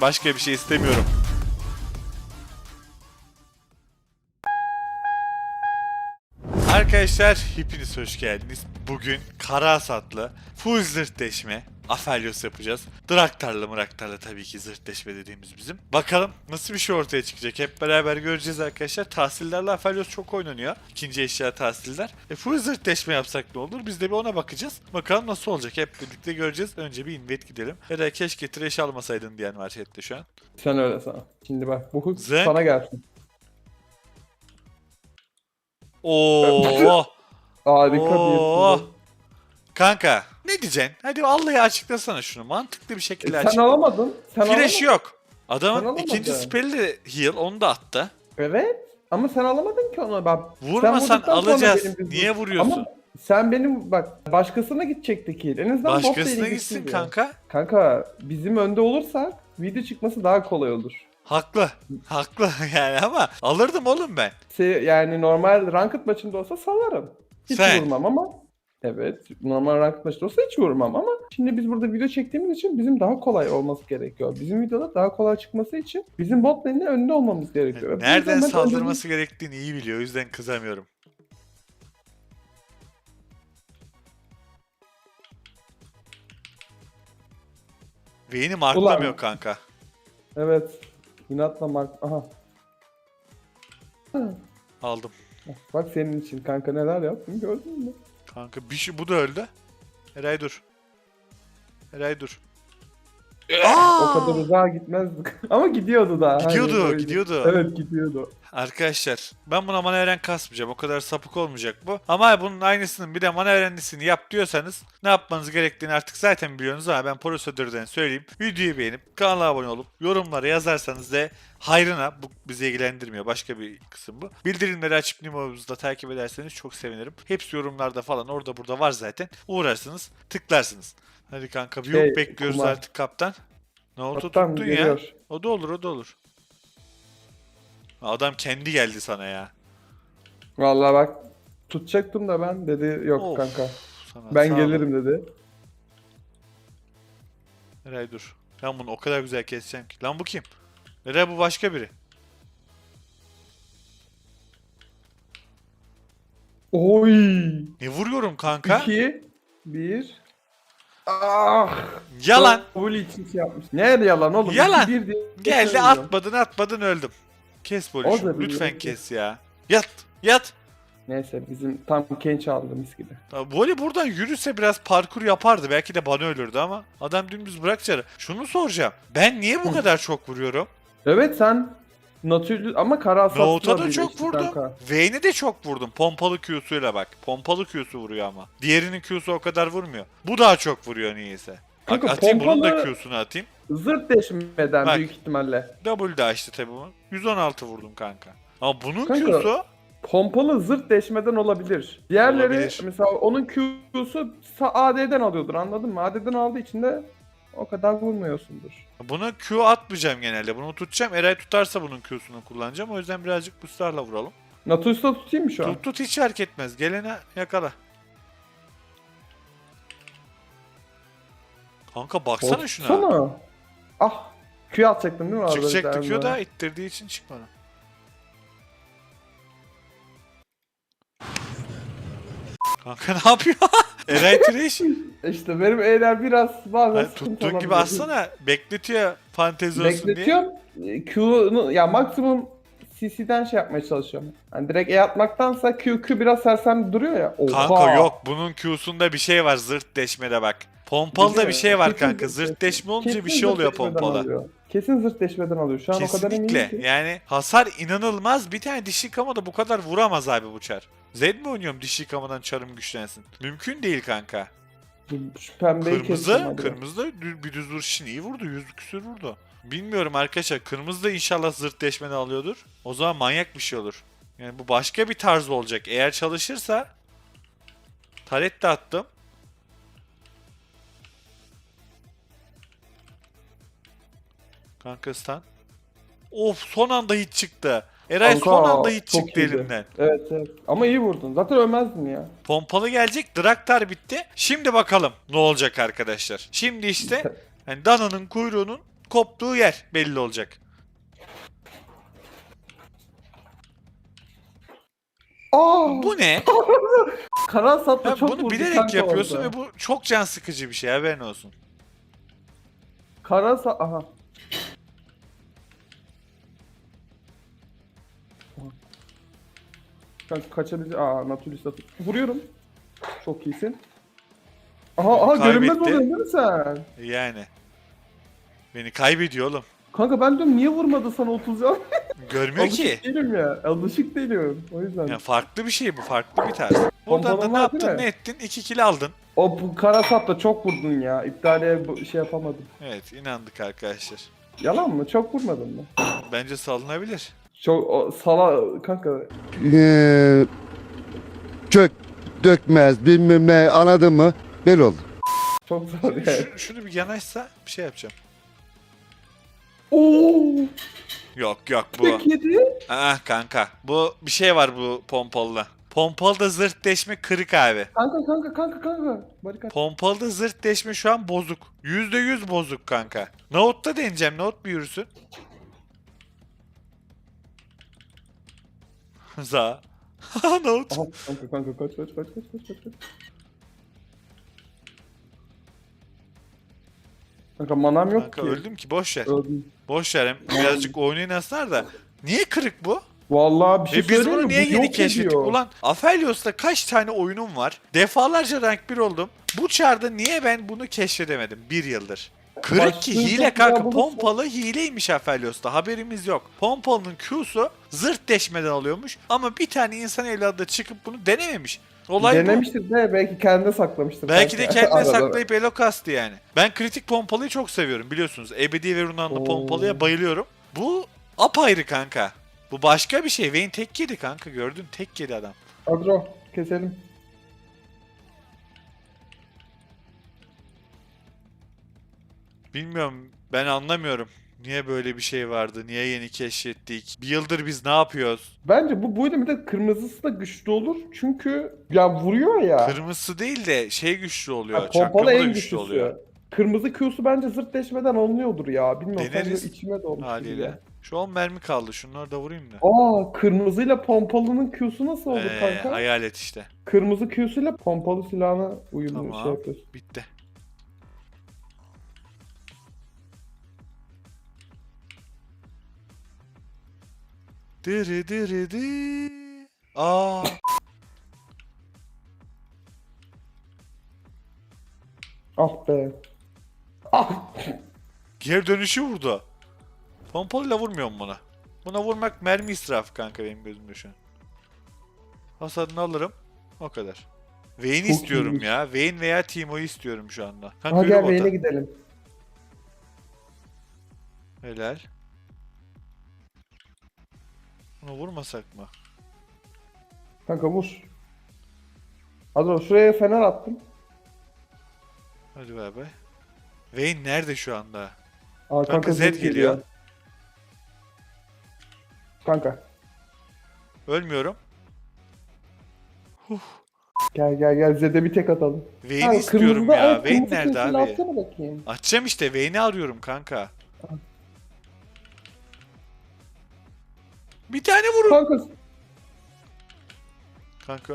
Başka bir şey istemiyorum. Arkadaşlar hepiniz hoş geldiniz. Bugün kara satlı full zırtleşme Aphelios yapacağız. Draktarlı mıraktarlı tabii ki zırtleşme dediğimiz bizim. Bakalım nasıl bir şey ortaya çıkacak. Hep beraber göreceğiz arkadaşlar. Tahsillerle Aphelios çok oynanıyor. İkinci eşya tahsiller. E full zırtleşme yapsak ne olur? Biz de bir ona bakacağız. Bakalım nasıl olacak. Hep birlikte göreceğiz. Önce bir invade gidelim. Ya da keşke trash almasaydın diyen var chatte şu an. Sen öyle sana. Şimdi bak bu hook Zen- sana gelsin. Oo. Harika Oo. bir Kanka ne diyeceksin? Hadi vallahi açıklasana şunu. Mantıklı bir şekilde E, açıkla. Sen alamadın. Sen Flash alamadın. yok. Sen Adamın alamadın. ikinci spell'i de heal onu da attı. Evet. Ama sen alamadın ki onu. Bak, Vurmasan alacağız. Niye vuruyorsun? Ama sen benim bak başkasına gidecekti ki. En azından Başkasına gitsin diye. kanka. Kanka bizim önde olursak video çıkması daha kolay olur. Haklı. Haklı yani ama alırdım oğlum ben. Yani normal ranked maçında olsa salarım. Hiç Sen. vurmam ama Evet. Normal ranked maçta olsa hiç vurmam ama şimdi biz burada video çektiğimiz için bizim daha kolay olması gerekiyor. Bizim videoda daha kolay çıkması için bizim bot lane'in önünde olmamız gerekiyor. Nereden saldırması gerektiğini iyi biliyor. O yüzden kızamıyorum. Vayne'i marklamıyor Ulan. kanka. Evet. İnatla mark... Aha. Aldım. Bak senin için kanka neler yaptım gördün mü? Kanka bir şey bu da öldü. Eray dur. Eray dur. O kadar uzağa gitmezdik. Ama gidiyordu daha. Gidiyordu, Hani gidiyordu. Evet gidiyordu. Arkadaşlar ben buna mana eren kasmayacağım. O kadar sapık olmayacak bu. Ama bunun aynısının bir de mana erenlisini yap diyorsanız ne yapmanız gerektiğini artık zaten biliyorsunuz ama ben prosedürden söyleyeyim. Videoyu beğenip kanala abone olup yorumlara yazarsanız da hayrına bu bizi ilgilendirmiyor. Başka bir kısım bu. Bildirimleri açıp numaramızı da takip ederseniz çok sevinirim. Hepsi yorumlarda falan orada burada var zaten. Uğrarsınız tıklarsınız. Hadi kanka bir Şey, yok bekliyoruz kumar. artık kaptan. Ne oldu Kaptan tuttun ya? geliyor. O da olur o da olur. Adam kendi geldi sana ya. Vallahi bak tutacaktım da ben dedi yok Of, kanka. Sana Ben sağ ol. gelirim dedi. Eray dur. Ben bunu o kadar güzel keseceğim ki. Lan bu kim? Eray bu başka biri. Oy! Ne vuruyorum kanka? 2 1 Ah! Yalan. İçin şey yapmış. Nerede yalan oğlum? Yalan. İki, bir diye Geldi söylüyorum. atmadın atmadın öldüm. Kes da Lütfen biliyor. kes ya. Yat. Yat. Neyse bizim tam Kenç aldı mis gibi. Ya Voli buradan yürüse biraz parkur yapardı. Belki de bana ölürdü ama adam dümdüz bırakacak. Şunu soracağım. Ben niye bu kadar çok vuruyorum? Evet sen Natürlü ama kara sattılar da çok vurdum. Vayne'e de çok vurdum. Pompalı Q'suyla bak. Pompalı Q'su vuruyor ama. Diğerinin Q'su o kadar vurmuyor. Bu daha çok vuruyor niyeyse. Bak Kanka, atayım bunun da pompalı- Q'sunu atayım. Zırt deşmeden Bak. büyük ihtimalle. Double de açtı tabi bunu. 116 vurdum kanka. Ama bunun Kanka, Q'su Pompalı zırt deşmeden olabilir. Diğerleri Olabilir. mesela onun Q'su AD'den alıyordur anladın mı? AD'den aldığı için de o kadar vurmuyorsundur. Buna Q atmayacağım genelde. Bunu tutacağım. Eray tutarsa bunun Q'sunu kullanacağım. O yüzden birazcık boostlarla vuralım. Natulus'ta tutayım mı şu an? Tut tut hiç fark etmez. Gelene yakala. Kanka baksana şuna. Sana. Ah. Q atacaktım değil mi? arada bir Çıkacaktı tane Q da ittirdiği için çıkmadı. Kanka ne yapıyor? Eray Trash. İşte benim E'ler biraz bazen sıkıntı tuttuğun gibi olabiliyor. atsana. Bekletiyor fantezi olsun diye. Bekletiyorum. E, Q'nu ya maksimum CC'den şey yapmaya çalışıyorum. Hani direkt E atmaktansa Q, Q biraz sersem duruyor ya. Oha. Kanka yok bunun Q'sunda bir şey var zırt deşmede bak. Pompalı da bir Biliyorum. şey var Kesin kanka. zırt Zırt deşme olunca bir Kesin şey zırt oluyor deşmeden pompalı. Kesin zırt deşmeden alıyor. Şu an o kadar eminim Kesinlikle. ki. Yani hasar inanılmaz. Bir tane dişi kamada bu kadar vuramaz abi bu çar. Zed mi oynuyorum dişi kamadan çarım güçlensin? Mümkün değil kanka. Şu pembeyi Kırmızı, hadi. kırmızı da dü- bir düz vuruşun iyi vurdu. Yüz küsür vurdu. Bilmiyorum arkadaşlar. Kırmızı da inşallah zırt deşmeden alıyordur. O zaman manyak bir şey olur. Yani bu başka bir tarz olacak. Eğer çalışırsa taret de attım. Kanka stun. Of son anda hit çıktı. Eray Kanka, son anda hit çok çıktı iyiydi. elimden. Evet evet. Ama iyi vurdun. Zaten ölmezdin ya. Pompalı gelecek. Draktar bitti. Şimdi bakalım ne olacak arkadaşlar. Şimdi işte hani Dana'nın kuyruğunun koptuğu yer belli olacak. Aa! Bu ne? Kara sapla Ya çok bunu vurdu bilerek kanka yapıyorsun orada. ve bu çok can sıkıcı bir şey haberin olsun. Kara sa... Aha. Kanka kaçabilir... Aa Nautilus atı. Vuruyorum. Çok iyisin. Aha aha Kaybetti. görünmez oluyorsun değil mi sen? Yani. Beni kaybediyor oğlum. Kanka ben diyorum niye vurmadı sana 30 can? Görmüyor ki. Alışık değilim ya. Alışık değilim. O yüzden. Ya farklı bir şey bu, farklı bir tarz. Oradan da ne değil yaptın, mi? ne ettin? 2 kill aldın. O bu kara sapla çok vurdun ya. İptale bu- şey yapamadım. Evet, inandık arkadaşlar. Yalan mı? Çok vurmadın mı? Bence salınabilir. Çok o, sala kanka Ee, çök dökmez bilmem ne anladın mı? Böyle oldu. çok zor yani. Şu, şunu bir yanaşsa bir şey yapacağım. Oo! Yok yok bu. Yedi. Ah kanka. Bu bir şey var bu pompalıda. Pompalıda zırt deşme kırık abi. Kanka kanka kanka kanka. Barikat. Pompalıda zırt deşme şu an bozuk. %100 bozuk kanka. Note'da deneyeceğim. Note bir yürüsün. Za. Note. Aha kanka kanka kaç kaç kaç kaç kaç kaç. Kanka manam yok Kanka ki. öldüm ki boş ver. Öldüm. Boş ver. Birazcık oynayın aslar da. Niye kırık bu? Vallahi bir şey Ve biz söyleyeyim bunu mi? niye Bu yeni yok keşfettik? ediyor. Ulan Aphelios'ta kaç tane oyunum var? Defalarca rank 1 oldum. Bu çarda niye ben bunu keşfedemedim bir yıldır? Kırık ki hile kanka. Pompalı hileymiş Aphelios'ta. Haberimiz yok. Pompalının Q'su zırt deşmeden alıyormuş. Ama bir tane insan evladı da çıkıp bunu denememiş. Olay bu. Denemiştir de belki kendine saklamıştır. Belki de kendine saklayıp elo kastı yani. Ben kritik pompalıyı çok seviyorum biliyorsunuz. Ebedi ve Runanlı Oo. pompalıya bayılıyorum. Bu apayrı kanka. Bu başka bir şey. Vayne tek yedi kanka gördün tek yedi adam. Adro keselim. Bilmiyorum ben anlamıyorum. Niye böyle bir şey vardı? Niye yeni keşfettik? Bir yıldır biz ne yapıyoruz? Bence bu buydu bir de kırmızısı da güçlü olur. Çünkü ya vuruyor ya. Kırmızısı değil de şey güçlü oluyor. Ha, pompalı en güçlü güçlüsü. oluyor. Kırmızı Q'su bence zırt deşmeden alınıyordur ya. Bilmiyorum Deneriz. sadece içime dolmuş. gibi Haliyle. ya. Şu 10 mermi kaldı. Şunları da vurayım da. Aa kırmızıyla pompalının Q'su nasıl oldu Ee, kanka? hayal et işte. Kırmızı Q'suyla pompalı silahına uyumlu Tamam. şey yapıyorsun. Bitti. Dırı dırı dı. Aa. Ah be. Ah. Geri dönüşü vurdu. Pompalıyla vurmuyorum buna. Buna vurmak mermi israfı kanka benim gözümde şu an. Hasadını alırım. O kadar. Vayne istiyorum iyiymiş. ya. Vayne veya Timo'yu istiyorum şu anda. Kanka Ha yürü gel. Vayne'e gidelim. Helal. Bunu vurmasak mı? Kanka vur. Adro şuraya fener attım. Hadi bay bay. Vayne nerede şu anda? Aa, Kanka Z zırt geliyor. Kanka. Ölmüyorum. Gel gel gel Z'de bir tek atalım. Vayne'i istiyorum ya. Vayne nerede abi? Açacağım işte. Vayne'i arıyorum kanka. Bir tane vurun. Kanka. Kanka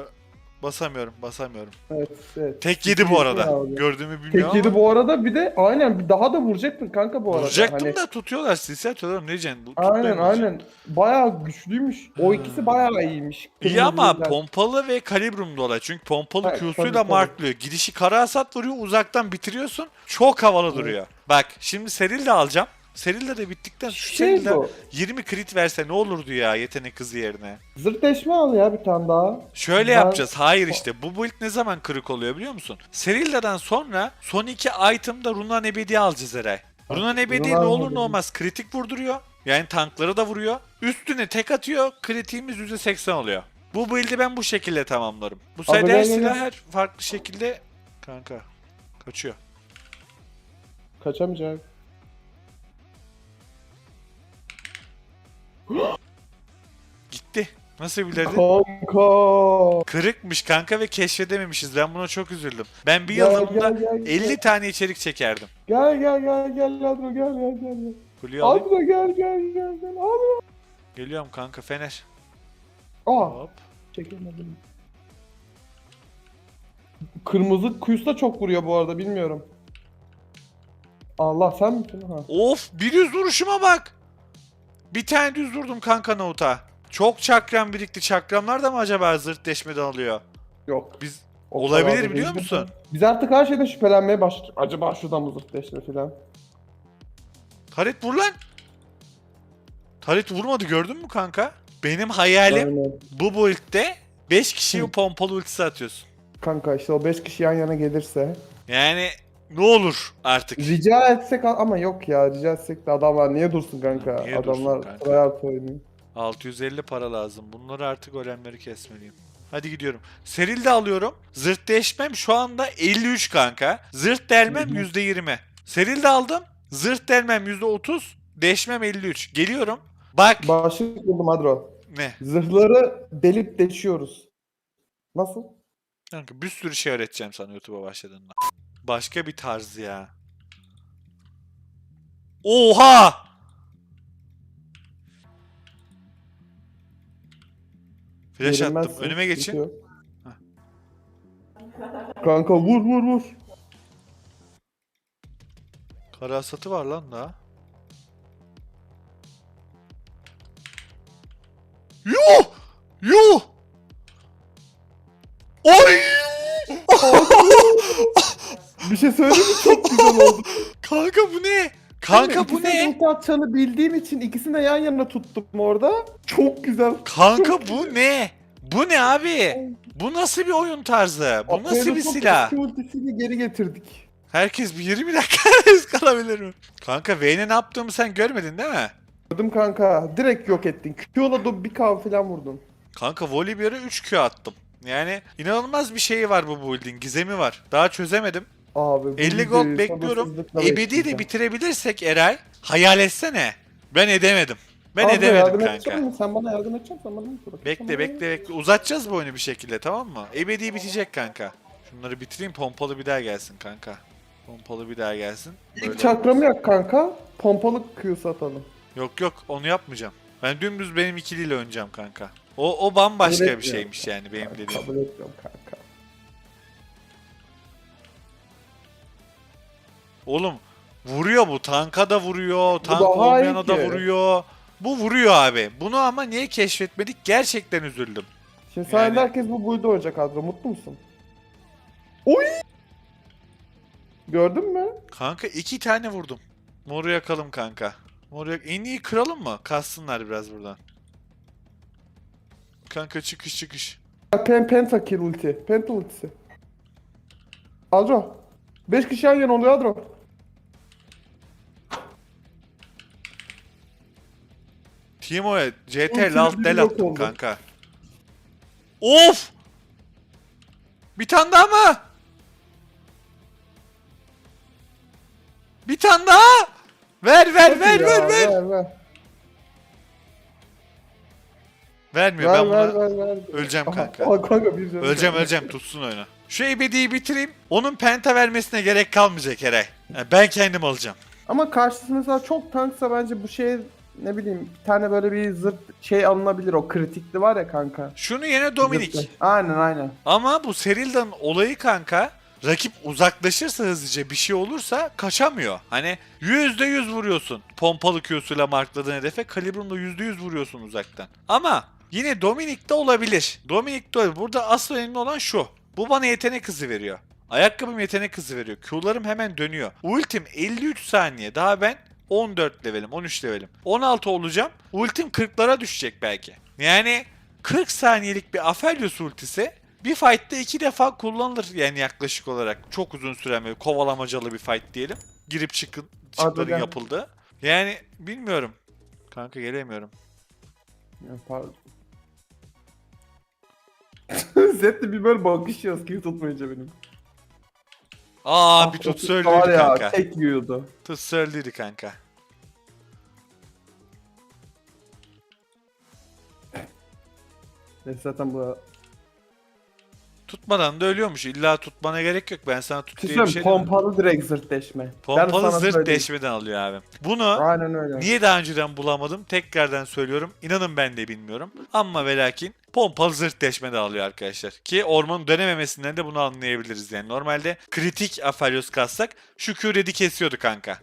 basamıyorum basamıyorum. Evet, evet. Tek yedi bu arada. Abi. Gördüğümü bilmiyorum Tek ama. yedi bu arada bir de aynen daha da vuracaktın kanka bu arada. Vuracaktım Hani- da tutuyorlar silse atıyorlar. Ne diyeceksin? Aynen aynen. Bayağı güçlüymüş. O Ha. ikisi bayağı iyiymiş. İyi ama Kırmızılar. pompalı ve kalibrum olay. Çünkü pompalı Evet, Q'suyla tabii, tabii. marklıyor. Gidişi kara hasat vuruyor uzaktan bitiriyorsun. Çok havalı Evet. duruyor. Bak şimdi Seril de alacağım. Seril de bittikten sonra Şey Seril de bu. 20 crit verse ne olurdu ya yetenek kızı yerine. Zırtleşme al ya bir tane daha. Şöyle Ben- yapacağız. Hayır işte bu build ne zaman kırık oluyor biliyor musun? Serilda'dan sonra son iki item'da Runan Ebedi alacağız Eray. Runan Ebedi ne olur ne olmaz kritik vurduruyor. Yani tankları da vuruyor. Üstüne tek atıyor. Kritiğimiz %80 oluyor. Bu build'i ben bu şekilde tamamlarım. Bu sayede her silah her farklı şekilde kanka kaçıyor. Kaçamayacak. Gitti. Nasıl bilirdin? Kanka. Kırıkmış kanka ve keşfedememişiz. Ben buna çok üzüldüm. Ben bir Gel, yıldığımda gel, gel, gel. 50 tane içerik çekerdim. Gel gel gel gel Adro gel gel gel. gel. Kuleyi alayım. Adro gel gel gel gel. Adro. Geliyorum kanka Fener. Aa Hop. çekemedim. Kırmızı kuyusu da çok vuruyor bu arada bilmiyorum. Allah sen misin ha? Of bir düz duruşuma bak. Bir tane düz durdum kanka Nohut'a. Çok çakram birikti. Çakramlar da mı acaba zırt deşmeden alıyor? Yok. Biz o Olabilir biliyor değil. musun? Biz artık her şeyden şüphelenmeye başladık. Acaba şuradan mı zıtleşme falan. Taret vur lan. Taret vurmadı gördün mü kanka? Benim hayalim Aynen. bu build'de 5 kişiyi Hı. pompalı ultisi atıyorsun. Kanka işte o 5 kişi yan yana gelirse. Yani ne olur artık. Rica etsek ama yok ya rica etsek de adamlar niye dursun kanka? Niye dursun adamlar kanka? tryhard oynuyor. 650 para lazım. Bunları artık golemleri kesmeliyim. Hadi gidiyorum. Seril de alıyorum. Zırt değişmem şu anda 53 kanka. Zırt delmem Hı hı. %20. Seril de aldım. Zırt delmem %30. Değişmem 53. Geliyorum. Bak. Başlık buldum Adro. ne? Zırhları delip deşiyoruz. Nasıl? Kanka bir sürü şey öğreteceğim sana YouTube'a başladığında. Başka bir tarz ya. Oha! Flash attım. Önüme geçin. Kanka vur vur vur. Kara hasatı var lan daha. Söyleyeyim mi? Çok güzel oldu. Kanka bu ne? Kanka bu İkisinin ne? ulti atacağını bildiğim için ikisini de yan yana tuttum orada. Çok güzel. Kanka bu ne? Bu ne abi? Bu nasıl bir oyun tarzı? Bu nasıl bir silah? ultisini geri getirdik. Herkes bir 20 dakika risk kalabilir mi? Kanka V'ne ne yaptığımı sen görmedin değil mi? Gördüm kanka. Direkt yok ettin. Q'la da bir kav falan vurdun. Kanka Volibear'a 3 Q attım. Yani inanılmaz bir şeyi var bu build'in. Gizemi var. Daha çözemedim. Abi. bu 50 videoyu gold bekliyorum. Ebedi de bitirebilirsek Eray. Hayal etsene. Ben edemedim. Ben Abi edemedim kanka. Sen bana yardım edeceksin sen bana bırakacaksın? Bekle bekle bekle. Uzatacağız bu oyunu bir şekilde tamam mı? Ebedi bitecek kanka. Şunları bitireyim pompalı bir daha gelsin kanka. Pompalı bir daha gelsin. İlk Böyle çakramı yak kanka. Pompalı Q'su atalım. Yok yok onu yapmayacağım. Ben dümdüz benim ikiliyle oynayacağım kanka. O, o bambaşka Kabul bir şeymiş yani benim dediğim. Kabul etmiyorum kanka. Oğlum vuruyor bu. Tanka da vuruyor. Tank daha olmayana da vuruyor. Bu vuruyor abi. Bunu ama niye keşfetmedik? Gerçekten üzüldüm. Şimdi sayende Yani- herkes bu build'e oynayacak Adro. Mutlu musun? Oy! Gördün mü? Kanka iki tane vurdum. Moru yakalım kanka. Moru yak- En iyi kıralım mı? Kassınlar biraz buradan. Kanka çıkış çıkış. Pen pentakill ulti. Penta ultisi. Adro. 5 kişi yan yana oluyor Adro. Timo'ya CT bir del yok attım oldu. kanka. Of! Bir tane daha mı? Bir tane daha! Ver ver ver Ya, ver ver. Ver ver. Vermiyor Ver ben buna. ver ver ver. öleceğim Aha, kanka. aha, kanka bir canı Öleceğim öleceğim tutsun oyunu. Şu ebediyi bitireyim. Onun penta vermesine gerek kalmayacak Eray. Yani ben kendim alacağım. Ama karşısı mesela çok tanksa bence bu şey ne bileyim bir tane böyle bir zırt şey alınabilir o kritikli var ya kanka. Şunu yine Dominik. Zırtlı. Aynen aynen. Ama bu Serilda'nın olayı kanka rakip uzaklaşırsa hızlıca bir şey olursa kaçamıyor. Hani %100 vuruyorsun pompalı Q'suyla markladığın hedefe kalibrumla %100 vuruyorsun uzaktan. Ama yine Dominik'te olabilir. Dominik'te olabilir. Burada asıl önemli olan şu. Bu bana yetenek hızı veriyor. Ayakkabım yetenek hızı veriyor. Q'larım hemen dönüyor. Ultim 53 saniye. Daha ben 14 levelim, 13 levelim. 16 olacağım. Ultim 40'lara düşecek belki. Yani 40 saniyelik bir Aphelios ultisi bir fight'te iki defa kullanılır yani yaklaşık olarak. Çok uzun süren böyle kovalamacalı bir fight diyelim. Girip çıkın çıkların yapıldığı. Yani bilmiyorum. Kanka gelemiyorum. Ya, pardon. Zed'le bir böyle bakış yaz ki tutmayınca benim. Aa bir tut söyledi kanka. Tek yiyordu. Tut söyledi kanka. Neyse zaten bu Tutmadan da ölüyormuş. İlla tutmana gerek yok. Ben sana tut diye bir şey demedim. pompalı direkt zırt deşme. Ben Pompalı sana zırt söyleyeyim. deşmeden alıyor abi. Bunu Aynen öyle. niye daha önceden bulamadım? Tekrardan söylüyorum. İnanın ben de bilmiyorum. Ama ve lakin pompalı zırt deşmeden alıyor arkadaşlar. Ki ormanın dönememesinden de bunu anlayabiliriz yani. Normalde kritik Aphelios kassak şu Q'redi kesiyordu kanka.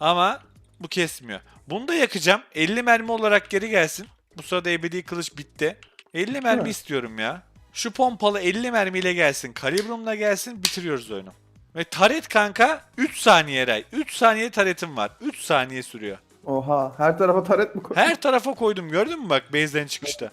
Ama bu kesmiyor. Bunu da yakacağım. 50 mermi olarak geri gelsin. Bu sırada ebedi kılıç bitti. 50 mermi mi? istiyorum ya. Şu pompalı 50 mermiyle gelsin. Kalibrumla gelsin. Bitiriyoruz oyunu. Ve taret kanka 3 saniye ray. 3 saniye taretim var. 3 saniye sürüyor. Oha her tarafa taret mi koy? Her tarafa koydum gördün mü bak base'den çıkışta.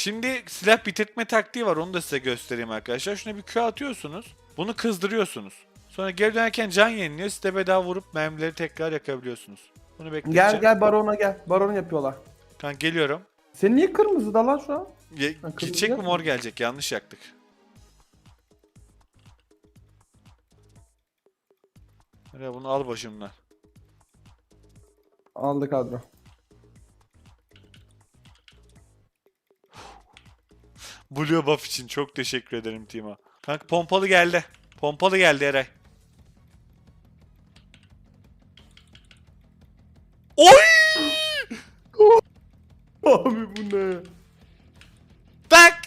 Şimdi silah bitirtme taktiği var onu da size göstereyim arkadaşlar. Şuna bir Q atıyorsunuz. Bunu kızdırıyorsunuz. Sonra geri dönerken can yeniliyor. Siz de bedava vurup mermileri tekrar yakabiliyorsunuz. Bunu bekleyeceğim. Gel gel barona gel. Baron yapıyorlar. Kanka geliyorum. Senin niye kırmızı da lan şu an? Ye- Ha, kırmızı gidecek mi yok mor gelecek yanlış yaktık. Hadi bunu al başımdan. Aldı kadro. Blue buff için çok teşekkür ederim Tima. Kanka pompalı geldi. Pompalı geldi Eray. Oy! Abi bu ne? Tak!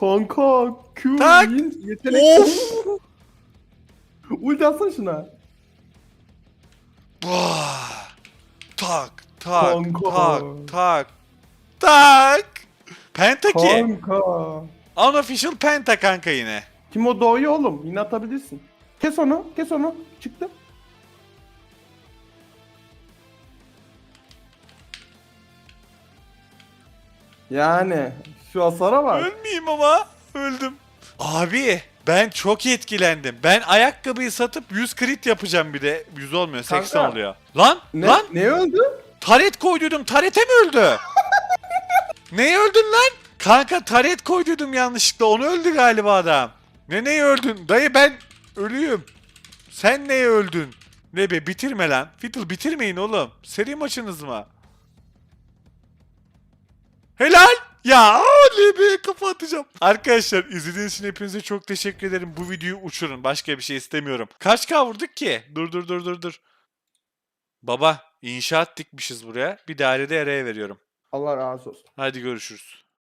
Kanka Q Tak! yin yetenek. Of! Ulti atsana şuna. Bah! Tak, tak, Kanka. tak, tak, tak. Penta ki. Kanka. Unofficial Penta kanka yine. Timo doğuyor oğlum. Yine atabilirsin. Kes onu. Kes onu. Çıktı. Yani şu hasara bak. Ölmeyeyim ama. Öldüm. Abi ben çok etkilendim. Ben ayakkabıyı satıp 100 crit yapacağım bir de. 100 olmuyor 80 Kanka. oluyor. Lan Ne, lan ne öldü? taret koyduydum. Tarete mi öldü? Neye öldün lan? Kanka taret koyduydum yanlışlıkla. Onu öldü galiba adam. Ne neye öldün? Dayı ben ölüyüm. Sen neye öldün? Ne be bitirme lan. Fiddle bitirmeyin oğlum. Seri maçınız mı? Helal. Ya be kafa atacağım. Arkadaşlar izlediğiniz için hepinize çok teşekkür ederim. Bu videoyu uçurun. Başka bir şey istemiyorum. Kaç K vurduk ki? Dur dur dur dur dur. Baba inşaat dikmişiz buraya. Bir dairede araya veriyorum. Allah razı olsun. Hadi görüşürüz.